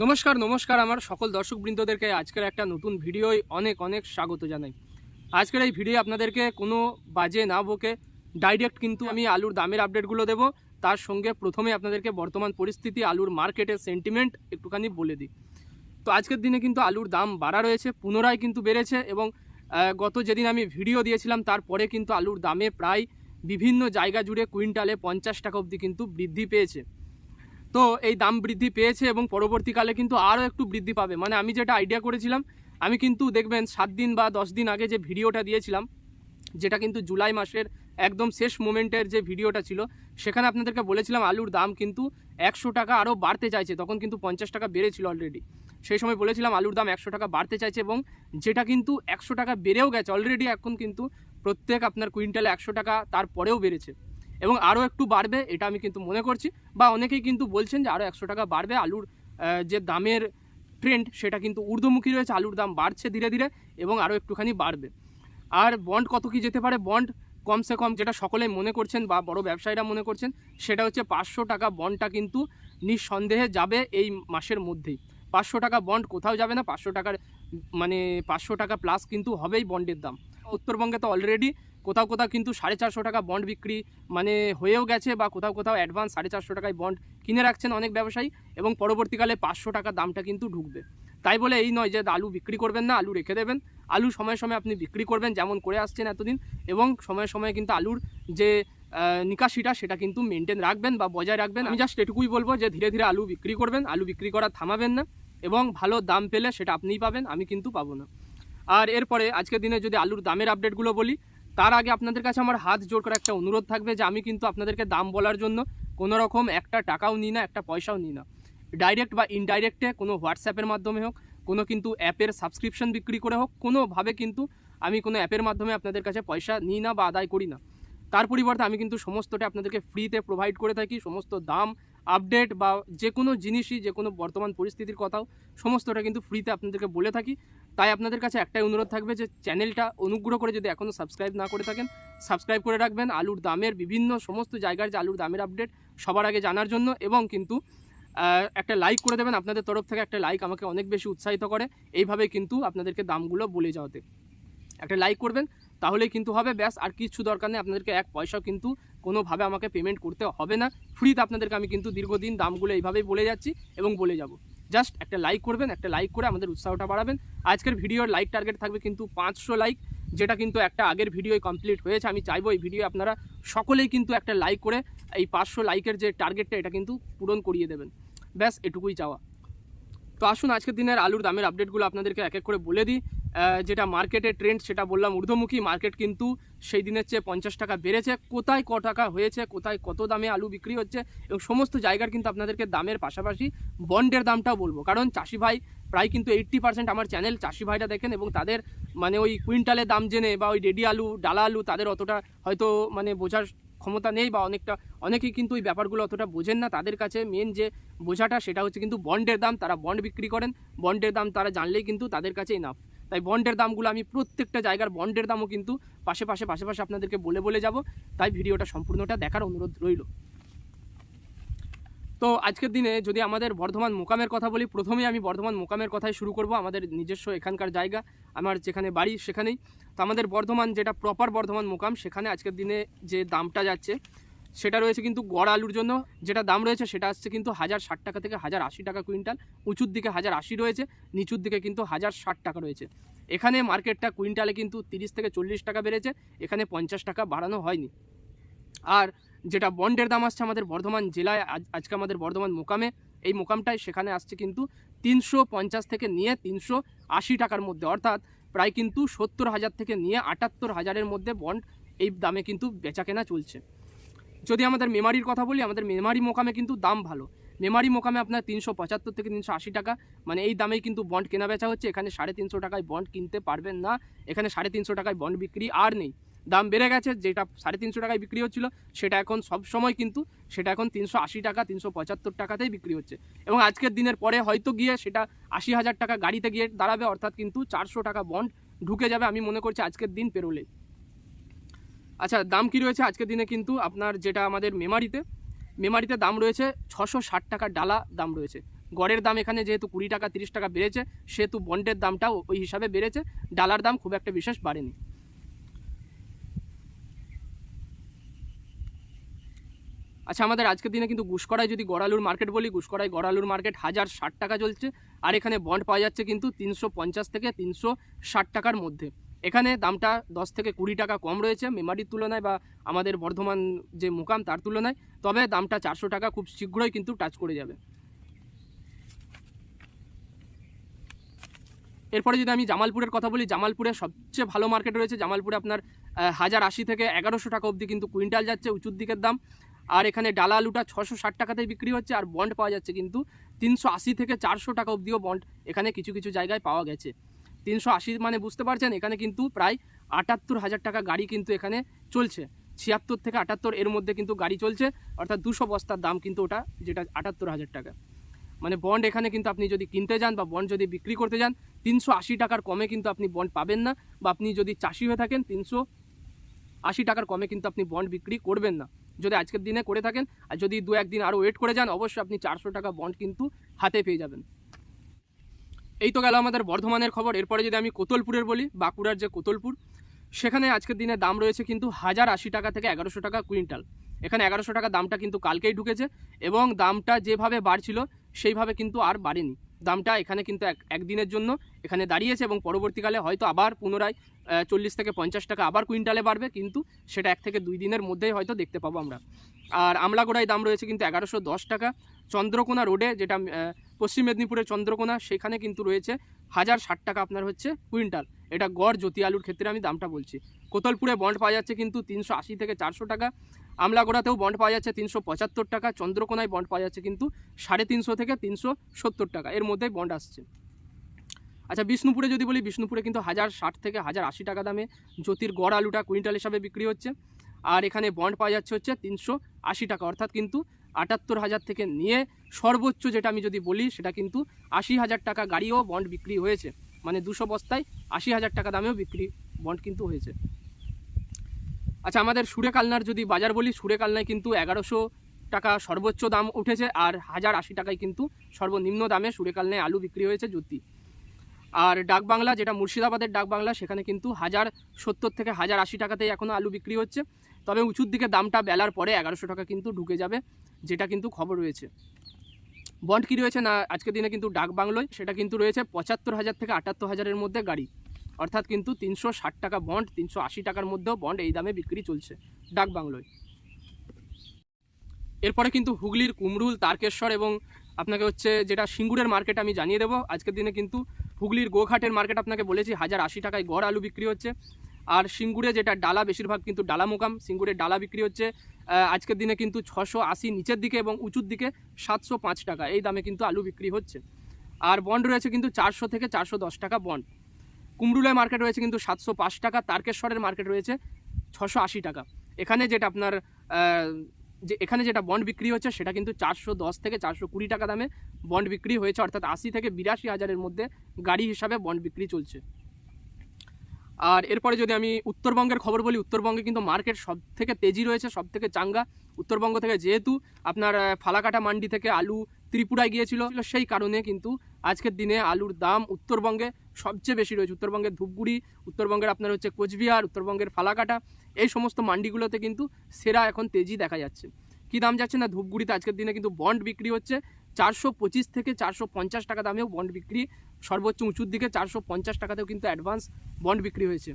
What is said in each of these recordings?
নমস্কার নমস্কার আমার সকল দর্শক বৃন্দদেরকে আজকের একটা নতুন ভিডিওয় অনেক অনেক স্বাগত জানাই। আজকের এই ভিডিও আপনাদেরকে কোনো বাজে না বকে ডাইরেক্ট কিন্তু আমি আলুর দামের আপডেটগুলো দেবো। তার সঙ্গে প্রথমে আপনাদেরকে বর্তমান পরিস্থিতি, আলুর মার্কেটের সেন্টিমেন্ট একটুখানি বলে দিই। তো আজকের দিনে কিন্তু আলুর দাম বাড়া রয়েছে, পুনরায় কিন্তু বেড়েছে এবং গত যেদিন আমি ভিডিও দিয়েছিলাম, তারপরে কিন্তু আলুর দামে প্রায় বিভিন্ন জায়গা জুড়ে কুইন্টালে পঞ্চাশ টাকা অবধি কিন্তু বৃদ্ধি পেয়েছে। তো এই দাম বৃদ্ধি পেয়েছে এবং পরবর্তীকালে কিন্তু আরও একটু বৃদ্ধি পাবে। মানে আমি যেটা আইডিয়া করেছিলাম, আমি কিন্তু দেখবেন সাত দিন বা দশ দিন আগে যে ভিডিওটা দিয়েছিলাম, যেটা কিন্তু জুলাই মাসের একদম শেষ মোমেন্টের যে ভিডিওটা ছিল, সেখানে আপনাদেরকে বলেছিলাম আলুর দাম কিন্তু একশো টাকা আরও বাড়তে চাইছে, তখন কিন্তু পঞ্চাশ টাকা বেড়েছিল অলরেডি সেই সময় বলেছিলাম আলুর দাম একশো টাকা বাড়তে চাইছে এবং যেটা কিন্তু একশো টাকা বেড়েও গেছে অলরেডি এখন কিন্তু প্রত্যেক আপনার কুইন্টালে একশো টাকা তারপরেও বেড়েছে। এবং আরও একটু বাড়বে, এটা আমি কিন্তু মনে করছি। বা অনেকেই কিন্তু বলছেন যে আরও একশো টাকা বাড়বে আলুর যে দামের ট্রেন্ড সেটা কিন্তু ঊর্ধ্বমুখী রয়েছে, আলুর দাম বাড়ছে ধীরে ধীরে এবং আরও একটুখানি বাড়বে। আর বন্ড কত কি যেতে পারে? বন্ড কমসে কম যেটা সকলে মনে করছেন বা বড় ব্যবসায়ীরা মনে করছেন, সেটা হচ্ছে পাঁচশো টাকা বন্ডটা কিন্তু নিঃসন্দেহে যাবে এই মাসের মধ্যেই। পাঁচশো টাকা বন্ড কোথাও যাবে না, পাঁচশো টাকার মানে পাঁচশো টাকা প্লাস কিন্তু হবেই বন্ডের দাম। উত্তরবঙ্গে তো অলরেডি কোথাও কোথাও কিন্তু সাড়ে চারশো টাকা বন্ড বিক্রি মানে হয়েও গেছে বা কোথাও কোথাও অ্যাডভান্স সাড়ে চারশো টাকায় বন্ড কিনে রাখছেন অনেক ব্যবসায়ী এবং পরবর্তীকালে পাঁচশো টাকা দামটা কিন্তু ঢুকবে। তাই বলে এই নয় যে আলু বিক্রি করবেন না, আলু রেখে দেবেন। আলু সময় সময় আপনি বিক্রি করবেন যেমন করে আসছেন এতদিন এবং সময় সময় কিন্তু আলুর যে নিকাশিটা সেটা কিন্তু মেনটেন রাখবেন বা বজায় রাখবেন। আমি জাস্ট এটুকুই বলব যে ধীরে ধীরে আলু বিক্রি করবেন, আলু বিক্রি করা থামাবেন না এবং ভালো দাম পেলে সেটা আপনিই পাবেন, আমি কিন্তু পাবো না। আর এরপরে আজকের দিনে যদি আলুর দামের আপডেটগুলো বলি তার আগে আপনাদের কাছে আমার হাত জোর করে একটা অনুরোধ থাকবে যে আমি কিন্তু আপনাদেরকে দাম বলার জন্য কোনো রকম একটা টাকাও নিই না, একটা পয়সাও নিই না। ডাইরেক্ট বা ইনডাইরেক্টে কোনো হোয়াটসঅ্যাপের মাধ্যমে হোক, কোনো কিন্তু অ্যাপের সাবস্ক্রিপশন বিক্রি করে হোক, কোনোভাবে কিন্তু আমি কোনো অ্যাপের মাধ্যমে আপনাদের কাছে পয়সা নিই না বা আদায় করি না। তার পরিবর্তে আমি কিন্তু সমস্তটা আপনাদেরকে ফ্রিতে প্রোভাইড করে থাকি, সমস্ত দাম আপডেট বা যে কোনো জিনিসই, যে কোনো বর্তমান পরিস্থিতির কথাও, সমস্তটা কিন্তু ফ্রিতে আপনাদেরকে বলে থাকি। তাই আপনাদের কাছে একটাই অনুরোধ থাকবে যে, চ্যানেলটা অনুগ্রহ করে যদি এখনও সাবস্ক্রাইব না করে থাকেন সাবস্ক্রাইব করে রাখবেন। আলুর দামের বিভিন্ন সমস্ত জায়গার যে আলুর দামের আপডেট সবার আগে জানার জন্য এবং কিন্তু একটা লাইক করে দেবেন। আপনাদের তরফ থেকে একটা লাইক আমাকে অনেক বেশি উৎসাহিত করে। এইভাবে কিন্তু আপনাদেরকে দামগুলো বলে যাওয়াতে। একটা লাইক করবেন, তাহলেই কিন্তু হবে। ব্যাস, আর কিছু দরকার নেই। আপনাদেরকে এক পয়সাও কিন্তু কোনোভাবে আমাকে পেমেন্ট করতে হবে না। ফ্রিতে আপনাদেরকে আমি কিন্তু দীর্ঘদিন দামগুলো এইভাবেই বলে যাচ্ছি এবং বলে যাব। জাস্ট একটা লাইক করবেন, একটা লাইক করে আমাদের উৎসাহটা বাড়াবেন। আজকের ভিডিওর লাইক টার্গেট থাকবে কিন্তু পাঁচশো লাইক যেটা কিন্তু একটা আগের ভিডিওয় কমপ্লিট হয়েছে। আমি চাইব এই ভিডিও আপনারা সকলেই কিন্তু একটা লাইক করে এই পাঁচশো লাইকের যে টার্গেটটা এটা কিন্তু পূরণ করিয়ে দেবেন। ব্যাস, এটুকুই চাওয়া। তো আসুন, আজকের দিনের আলুর দামের আপডেটগুলো আপনাদেরকে এক এক করে বলে দিই। যেটা মার্কেটের ট্রেন্ড সেটা বললাম ঊর্ধ্বমুখী মার্কেট কিন্তু সেই দিনের চেয়ে পঞ্চাশ টাকা বেড়েছে। কোথায় ক টাকা হয়েছে, কোথায় কত দামে আলু বিক্রি হচ্ছে এবং সমস্ত জায়গার কিন্তু আপনাদেরকে দামের পাশাপাশি বন্ডের দামটাও বলব। কারণ চাষি ভাই প্রায় কিন্তু এইট্টি পার্সেন্ট আমার চ্যানেল চাষি ভাইরা দেখেন এবং তাদের মানে ওই কুইন্টালের দাম জেনে বা ওই রেডি আলু, ডালা আলু তাদের অতটা হয়তো মানে বোঝার ক্ষমতা নেই বা অনেকটা, অনেকেই কিন্তু ওই ব্যাপারগুলো অতটা বোঝেন না। তাদের কাছে মেন যে বোঝাটা সেটা হচ্ছে কিন্তু বন্ডের দাম, তারা বন্ড বিক্রি করেন। বন্ডের দাম তারা জানলেই কিন্তু তাদের কাছে এনাফ তাই বন্ডের দামগুলো আমি প্রত্যেকটা জায়গার বন্ডের দামও কিন্তু পাশে পাশে পাশে পাশে আপনাদেরকে বলে বলে যাব। তাই ভিডিওটা সম্পূর্ণটা দেখার অনুরোধ রইল। তো আজকের দিনে যদি আমাদের বর্ধমান মোকামের কথা বলি, প্রথমেই আমি বর্ধমান মোকামের কথাই শুরু করব। আমাদের নিজস্ব এখানকার জায়গা, আমার যেখানে বাড়ি সেখানেই। তো আমাদের বর্ধমান যেটা প্রপার বর্ধমান মোকাম, সেখানে আজকের দিনে যে দামটা যাচ্ছে সেটা রয়েছে কিন্তু গড় আলুর জন্য। যেটা দাম রয়েছে সেটা আসছে কিন্তু হাজার ষাট টাকা থেকে হাজার আশি টাকা কুইন্টাল। উঁচুর দিকে হাজার আশি রয়েছে, নিচুর দিকে কিন্তু হাজার ষাট টাকা রয়েছে। এখানে মার্কেটটা কুইন্টালে কিন্তু তিরিশ থেকে চল্লিশ টাকা বেড়েছে, এখানে পঞ্চাশ টাকা বাড়ানো হয়নি। আর যেটা বন্ডের দাম আসছে আমাদের বর্ধমান জেলায়, আজ, আজকে আমাদের বর্ধমান মোকামে, এই মোকামটায় সেখানে আসছে কিন্তু তিনশো পঞ্চাশ থেকে নিয়ে তিনশো আশি টাকার মধ্যে। অর্থাৎ প্রায় কিন্তু সত্তর হাজার থেকে নিয়ে আটাত্তর হাজারের মধ্যে বন্ড এই দামে কিন্তু বেচা কেনা চলছে। যদি আমাদের মেমারির কথা বলি, আমাদের মেমারি মোকামে কিন্তু দাম ভালো। মেমারি মোকামে আপনার তিনশো পঁচাত্তর থেকে তিনশো আশি টাকা। মানে এই দামেই কিন্তু বন্ড কেনা বেচা হচ্ছে। এখানে সাড়ে তিনশো টাকায় বন্ড কিনতে পারবেন না। এখানে সাড়ে তিনশো টাকায় বন্ড বিক্রি আর নেই। দাম বেড়ে গেছে। যেটা সাড়ে তিনশো টাকায় বিক্রি হচ্ছিল, সেটা এখন সব সময় কিন্তু সেটা এখন তিনশো আশি টাকা, তিনশো পঁচাত্তর টাকাতেই বিক্রি হচ্ছে। এবং আজকের দিনের পরে হয়তো গিয়ে সেটা আশি হাজার টাকা গাড়িতে গিয়ে দাঁড়াবে, অর্থাৎ কিন্তু চারশো টাকা বন্ড ঢুকে যাবে, আমি মনে করছি আজকের দিন পেরোলে আচ্ছা দাম কি রয়েছে আজকের দিনে কিন্তু? আপনার যেটা আমাদের মেমারিতে মেমারিতে দাম রয়েছে ছশো ষাট টাকা, ডালা দাম রয়েছে। গড়ের দাম এখানে যেহেতু কুড়ি টাকা, তিরিশ টাকা বেড়েছে, সেহেতু বন্ডের দামটাও ওই হিসাবে বেড়েছে, ডালার দাম খুব একটা বিশেষ বাড়েনি। আচ্ছা আমাদের আজকের দিনে কিন্তু গুসকরায় যদি গড়ালুর মার্কেট বলি গুসকরায় গড়ালুর মার্কেট হাজার ষাট টাকা চলছে, আর এখানে বন্ড পাওয়া যাচ্ছে কিন্তু তিনশো পঞ্চাশ থেকে তিনশো ষাট টাকার মধ্যে। এখানে দামটা দশ থেকে কুড়ি টাকা কম রয়েছে, মেমারির তুলনায় বা আমাদের বর্ধমান যে মুকাম তার তুলনায়। তবে দামটা চারশো টাকা খুব শীঘ্রই কিন্তু টাচ করে যাবে। এরপরে যদি আমি জামালপুরের কথা বলি, জামালপুরে সবচেয়ে ভালো মার্কেট রয়েছে। জামালপুরে আপনার হাজার আশি থেকে এগারোশো টাকা অবধি কিন্তু কুইন্টাল যাচ্ছে উঁচুর দিকের দাম। আর এখানে ডালা আলুটা ছশো ষাট টাকাতেই বিক্রি হচ্ছে, আর বন্ড পাওয়া যাচ্ছে কিন্তু তিনশো আশি থেকে চারশো টাকা অবধিও বন্ড এখানে কিছু কিছু জায়গায় পাওয়া গেছে। তিনশো আশি মানে বুঝতে পারছেন? এখানে কিন্তু প্রায় আটাত্তর হাজার টাকা গাড়ি কিন্তু এখানে চলছে। ছিয়াত্তর থেকে আটাত্তর এর মধ্যে কিন্তু গাড়ি চলছে। অর্থাৎ দুশো বস্তার দাম কিন্তু ওটা, যেটা আটাত্তর হাজার টাকা। মানে বন্ড এখানে কিন্তু আপনি যদি কিনতে যান বা বন্ড যদি বিক্রি করতে যান, তিনশো আশি টাকার কমে কিন্তু আপনি বন্ড পাবেন না বা আপনি যদি চাষি হয়ে থাকেন, তিনশো আশি টাকার কমে কিন্তু আপনি বন্ড বিক্রি করবেন না। যদি আজকের দিনে করে থাকেন, আর যদি দু একদিন আরও ওয়েট করে যান, অবশ্যই আপনি চারশো টাকা বন্ড কিন্তু হাতে পেয়ে যাবেন। এই তো গেল আমাদের বর্ধমানের খবর। এরপরে যদি আমি কোতলপুরের বলি, বাঁকুড়ার যে কোতলপুর, সেখানে আজকের দিনে দাম রয়েছে কিন্তু হাজার আশি টাকা থেকে এগারোশো টাকা কুইন্টাল। এখানে এগারোশো টাকা দামটা কিন্তু কালকেই ঢুকেছে এবং দামটা যেভাবে বাড়ছিল, সেইভাবে কিন্তু আর বাড়েনি। দামটা এখানে কিন্তু এক, একদিনের জন্য এখানে দাঁড়িয়েছে এবং পরবর্তীকালে হয়তো আবার পুনরায় চল্লিশ থেকে পঞ্চাশ টাকা আবার কুইন্টালে বাড়বে, কিন্তু সেটা এক থেকে দুই দিনের মধ্যেই হয়তো দেখতে পাবো আমরা। আর আমলাগোড়ায় দাম রয়েছে কিন্তু এগারোশো দশ টাকা। চন্দ্রকোনা রোডে যেটা পশ্চিম মেদিনীপুরের চন্দ্রকোনা, সেখানে কিন্তু রয়েছে হাজার ষাট টাকা আপনার হচ্ছে কুইন্টাল। এটা গড় জ্যোতি আলুর ক্ষেত্রে আমি দামটা বলছি। কোতলপুরে বন্ড পাওয়া যাচ্ছে কিন্তু তিনশো আশি থেকে চারশো টাকা। আমলাগোড়াতেও বন্ড পাওয়া যাচ্ছে তিনশো পঁচাত্তর টাকা। চন্দ্রকোনায় বন্ড পাওয়া যাচ্ছে কিন্তু সাড়ে তিনশো থেকে তিনশো সত্তর টাকা। এর মধ্যেই বন্ড আসছে। আচ্ছা বিষ্ণুপুরে যদি বলি, বিষ্ণুপুরে কিন্তু হাজার ষাট থেকে হাজার আশি টাকা দামে জ্যোতির গড় আলুটা কুইন্টাল হিসাবে বিক্রি হচ্ছে। আর এখানে বন্ড পাওয়া যাচ্ছে হচ্ছে তিনশো আশি টাকা। অর্থাৎ কিন্তু আটাত্তর হাজার থেকে নিয়ে সর্বোচ্চ যেটা আমি যদি বলি, সেটা কিন্তু আশি হাজার টাকা গাড়িও বন্ড বিক্রি হয়েছে। মানে দুশো বস্তায় আশি হাজার টাকা দামেও বিক্রি, বন্ড কিন্তু হয়েছে। আচ্ছা আমাদের সুরে কালনার যদি বাজার বলি, সুরে কালনায় কিন্তু এগারোশো টাকা সর্বোচ্চ দাম উঠেছে আর হাজার আশি টাকায় কিন্তু সর্বনিম্ন দামে সুরে কালনায় আলু বিক্রি হয়েছে জ্যোতি আর ডাকবাংলা যেটা মুর্শিদাবাদের ডাকবাংলা সেখানে কিন্তু হাজার সত্তর থেকে হাজার আশি টাকাতেই এখনও আলু বিক্রি হচ্ছে। তবে উঁচুর দিকে দামটা বেলার পরে এগারোশো টাকা কিন্তু ঢুকে যাবে। যেটা কিন্তু খবর রয়েছে। বন্ড কী রয়েছে না আজকের দিনে কিন্তু ডাক বাংলোয়, সেটা কিন্তু রয়েছে পঁচাত্তর হাজার থেকে আটাত্তর হাজারের মধ্যে গাড়ি। অর্থাৎ কিন্তু তিনশো ষাট টাকা বন্ড, তিনশো আশি টাকার মধ্যেও বন্ড এই দামে বিক্রি চলছে ডাক বাংলোয়। এরপরে কিন্তু হুগলির কুমরুল, তারকেশ্বর এবং আপনাকে হচ্ছে যেটা সিঙ্গুরের মার্কেট আমি জানিয়ে দেবো, আজকের দিনে কিন্তু হুগলির গোঘাটের মার্কেট আপনাকে বলেছি, হাজার আশি টাকায় গড় আলু বিক্রি হচ্ছে। আর সিঙ্গুরে যেটা ডালা, বেশিরভাগ কিন্তু ডালা মোকাম। সিঙ্গুরের ডালা বিক্রি হচ্ছে আজকের দিনে কিন্তু ছশো আশি নিচের দিকে এবং উঁচুর দিকে সাতশো পাঁচ টাকা। এই দামে কিন্তু আলু বিক্রি হচ্ছে। আর বন্ড রয়েছে কিন্তু চারশো থেকে চারশো দশ টাকা বন্ড। কুমরুলের মার্কেট রয়েছে কিন্তু সাতশো পাঁচ টাকা, তারকেশ্বরের মার্কেট রয়েছে ছশো আশি টাকা। এখানে যেটা আপনার যে এখানে যেটা বন্ড বিক্রি হচ্ছে সেটা কিন্তু চারশো দশ থেকে চারশো কুড়ি টাকা দামে বন্ড বিক্রি হয়েছে, অর্থাৎ আশি থেকে বিরাশি হাজারের মধ্যে গাড়ি হিসাবে বন্ড বিক্রি চলছে। আর এরপরে যদি আমি উত্তরবঙ্গের খবর বলি, উত্তরবঙ্গে কিন্তু মার্কেট সব থেকে তেজি রয়েছে সব থেকে চাঙ্গা। উত্তরবঙ্গ থেকে যেহেতু আপনার ফালাকাটা মান্ডি থেকে আলু ত্রিপুরায় গিয়েছিল সেই কারণে কিন্তু আজকের দিনে আলুর দাম উত্তরবঙ্গে সবচেয়ে বেশি রয়েছে। উত্তরবঙ্গের ধূপগুড়ি, উত্তরবঙ্গের আপনার হচ্ছে কোচবিহার, উত্তরবঙ্গের ফালাকাটা, এই সমস্ত মান্ডিগুলোতে কিন্তু সেরা এখন তেজি দেখা যাচ্ছে। কী দাম যাচ্ছে না? ধূপগুড়িতে আজকের দিনে কিন্তু বন্ড বিক্রি হচ্ছে। চারশো পঁচিশ থেকে চারশো পঞ্চাশ টাকা দামেও বন্ড বিক্রি, সর্বোচ্চ উঁচুর দিকে চারশো পঞ্চাশ টাকাতেও কিন্তু অ্যাডভান্স বন্ড বিক্রি হয়েছে।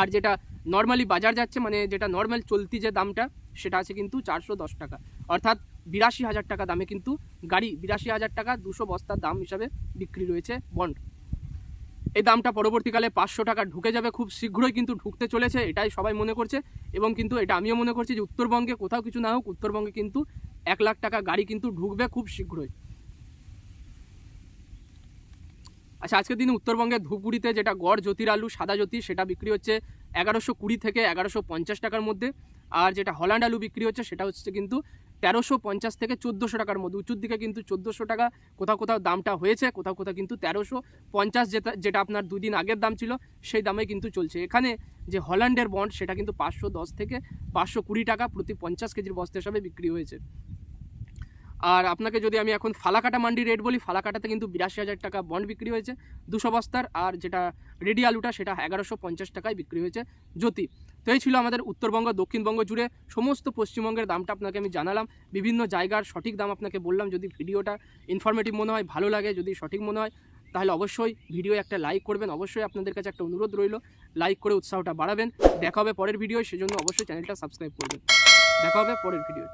আর যেটা নর্মালি বাজার যাচ্ছে মানে যেটা নর্মাল চলতি যে দামটা, সেটা আছে কিন্তু চারশো দশ টাকা। অর্থাৎ বিরাশি হাজার টাকা দামে কিন্তু গাড়ি, বিরাশি হাজার টাকা দুশো বস্তার দাম হিসাবে বিক্রি রয়েছে বন্ড। এই দামটা পরবর্তীকালে পাঁচশো টাকা ঢুকে যাবে খুব শীঘ্রই কিন্তু ঢুকতে চলেছে, এটাই সবাই মনে করছে। এবং কিন্তু এটা আমিও মনে করছি যে উত্তরবঙ্গে কোথাও কিছু না হোক, উত্তরবঙ্গে কিন্তু এক লাখ টাকা গাড়ি কিন্তু ঢুকবে খুব শীঘ্রই। আচ্ছা আজকের দিনে উত্তরবঙ্গের ধূপগুড়িতে যেটা গড় জ্যোতির আলু সাদা জ্যোতি, সেটা বিক্রি হচ্ছে এগারোশো কুড়ি থেকে এগারোশো পঞ্চাশ টাকার মধ্যে। আর যেটা হল্যান্ড আলু বিক্রি হচ্ছে, সেটা হচ্ছে কিন্তু তেরোশো পঞ্চাশ থেকে চোদ্দোশো টাকার মধ্যে। উঁচুর দিকে কিন্তু চোদ্দোশো টাকা, কোথাও কোথাও দামটা হয়েছে, কোথাও কোথাও কিন্তু তেরোশো পঞ্চাশ যেটা যেটা আপনার দুদিন আগের দাম ছিল, সেই দামে কিন্তু চলছে। এখানে যে হল্যান্ডের বন্ড, সেটা কিন্তু পাঁচশো দশ থেকে পাঁচশো কুড়ি টাকা প্রতি পঞ্চাশ কেজির বস্তা হিসাবে বিক্রি হয়েছে। আর আপনাকে যদি আমি এখন ফালাকাটা মান্ডি রেট বলি, ফালাকাটাতে কিন্তু বিরাশি হাজার টাকা বন্ড বিক্রি হয়েছে, দুশো বস্তার, আর যেটা রেডি আলুটা সেটা এগারোশো পঞ্চাশ টাকায় বিক্রি হয়েছে জ্যোতি। তো এই ছিল আমাদের উত্তরবঙ্গ, দক্ষিণবঙ্গ জুড়ে সমস্ত পশ্চিমবঙ্গের দামটা আপনাকে আমি জানালাম, বিভিন্ন জায়গার সঠিক দাম আপনাকে বললাম, যদি ভিডিওটা ইনফরমেটিভ মনে হয়, ভালো লাগে, যদি সঠিক মনে হয়, তাহলে অবশ্যই ভিডিও একটা লাইক করবেন, অবশ্যই আপনাদের কাছে একটা অনুরোধ রইল লাইক করে উৎসাহটা বাড়াবেন, দেখা হবে পরের ভিডিও সেজন্য অবশ্যই চ্যানেলটা সাবস্ক্রাইব করবেন। দেখা হবে পরের ভিডিও